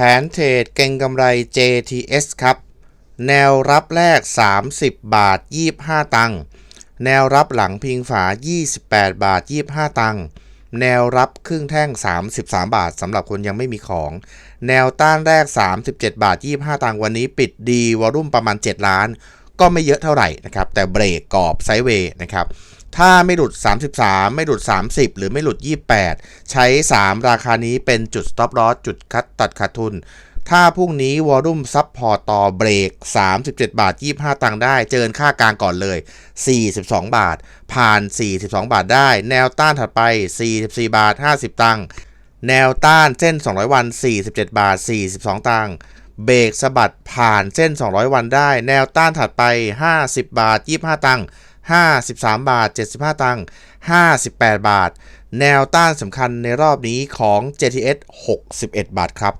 แผนเทรดเก็งกำไร JTS ครับ แนวรับแรก 30 บาท 25 ตังค์ แนวรับหลังพิงฝา 28 บาท 25 ตังค์ แนวรับครึ่งแท่ง 33 บาทสำหรับคนยังไม่มีของ แนวต้านแรก 37 บาท 25 ตังค์ วันนี้ปิดดีวอลุ่มประมาณ 7 ล้าน ก็ไม่เยอะเท่าไหร่นะครับ แต่เบรกกรอบไซด์เวย์นะครับ ถ้าไม่หลุด 33 ไม่หลุด 30 หรือไม่หลุด 28 ใช้ 3 ราคานี้เป็นจุด stop loss จุดคัดตัดขาดทุน ถ้าพรุ่งนี้วอลุ่มซับพอร์ตต่อเบรก 37 บาท 25 ตังค์ได้ เจอค่ากลางก่อนเลย 42 บาท ผ่าน 42 บาทได้ แนวต้านถัดไป 44 บาท 50 ตังค์ แนวต้านเส้น 200 วัน 47 บาท 42 ตังค์ เบรกสะบัดผ่านเส้น 200 วันได้ แนวต้านถัดไป 50 บาท 25 ตังค์53 บาท 75 ตังค์58 บาท แนวต้านสำคัญในรอบนี้ของ JTS 61 บาทครับ